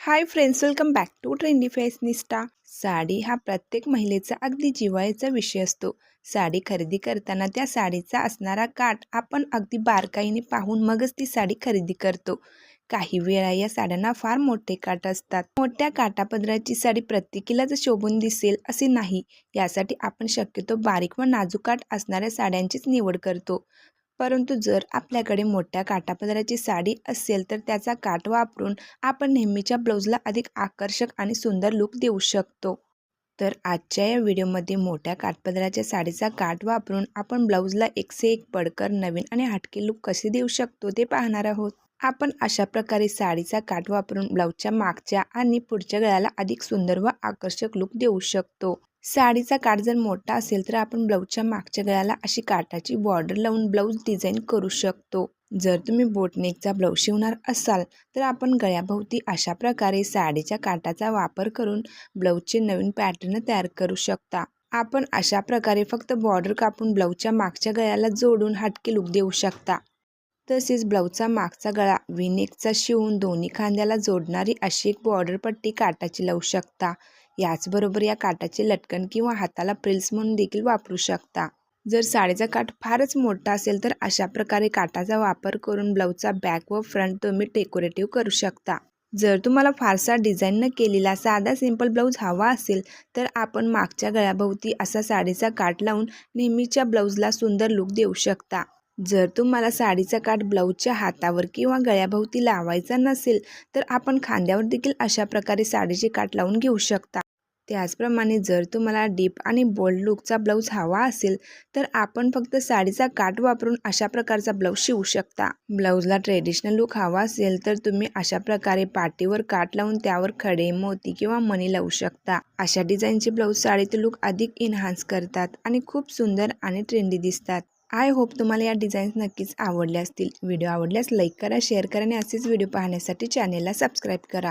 Hi friends welcome back to trendy fashionista sari हा प्रत्येक महिलेचा अगदी जिव्हाळ्याचा विषय असतो. साडी खरेदी करताना त्या साडीचा असणारा काठ आपण अगदी बारकाईने पाहून मगच ती साडी खरेदी करतो. काही वेळा या साड्यांना फार मोठे काठ असतात. मोठ्या काटापदराची साडी प्रत्येकीलाच शोभून दिसेल असे नाही. यासाठी आपण शक्यतो बारीक व नाजूक काठ असणाऱ्या साड्यांचीच निवड करतो. परंतु जर आपल्याकडे मोठ्या काठापदराची साडी असेल तर त्याचा काठ वापरून आपण नेहमीच्या ब्लाऊजला अधिक आकर्षक आणि सुंदर लूक देऊ शकतो. तर आजच्या या व्हिडिओमध्ये मोठ्या काठपदराच्या साडीचा काठ वापरून आपण ब्लाऊजला एकसे एक पडकर नवीन आणि हटके लूक कसे देऊ शकतो ते पाहणार आहोत. आपण अशा प्रकारे साडीचा काठ वापरून ब्लाऊजच्या मागच्या आणि पुढच्या गळ्याला अधिक सुंदर व आकर्षक लूक देऊ शकतो. साडीचा काठ जर मोठा असेल तर आपण ब्लाऊजच्या मागच्या गळ्याला अशी काठाची बॉर्डर लावून ब्लाऊज डिझाईन करू शकतो. जर तुम्ही बोटनेकचा ब्लाऊज शिवणार असाल तर आपण गळ्याभोवती अशा प्रकारे साडीच्या काठाचा वापर करून ब्लाऊजचे नवीन पॅटर्न तयार करू शकता. आपण अशा प्रकारे फक्त बॉर्डर कापून ब्लाऊजच्या मागच्या गळ्याला जोडून हटके लूक देऊ शकता. तसेच ब्लाऊजचा मागचा गळा विनेकचा शिवून दोन्ही खांद्याला जोडणारी अशी एक बॉर्डर पट्टी काटाची लावू शकता. याचबरोबर या काटाचे लटकन किंवा हाताला प्रिल्स म्हणून देखील वापरू शकता. जर साडीचा काठ फारच मोठा असेल तर अशा प्रकारे काटाचा वापर करून ब्लाऊजचा बॅक व फ्रंट तुम्ही डेकोरेटिव्ह करू शकता. जर तुम्हाला फारसा डिझाईन न केलेला साधा सिंपल ब्लाऊज हवा असेल तर आपण मागच्या गळ्याभोवती असा साडीचा काठ लावून नेहमीच्या ब्लाऊजला सुंदर लूक देऊ शकता. जर तुम्हाला साडीचा काठ ब्लाऊजच्या हातावर किंवा गळ्याभोवती लावायचा नसेल तर आपण खांद्यावर देखील अशा प्रकारे साडीचे काठ लावून घेऊ शकता. त्याचप्रमाणे जर तुम्हाला डीप आणि बोल्ड लुकचा ब्लाऊज हवा असेल तर आपण फक्त साडीचा काठ वापरून अशा प्रकारचा ब्लाऊज शिवू शकता. ब्लाऊजला ट्रेडिशनल लुक हवा असेल तर तुम्ही अशा प्रकारे पाठीवर काठ लावून त्यावर खडे मोती किंवा मणी लावू शकता. अशा डिझाईनचे ब्लाऊज साडीचे लुक अधिक इन्हान्स करतात आणि खूप सुंदर आणि ट्रेंडी दिसतात. आय होप तुम्हाला या डिझाईन्स नक्कीच आवडल्या असतील. व्हिडिओ आवडल्यास लाईक करा शेअर करा आणि असेच व्हिडिओ पाहण्यासाठी चॅनेलला सबस्क्राईब करा.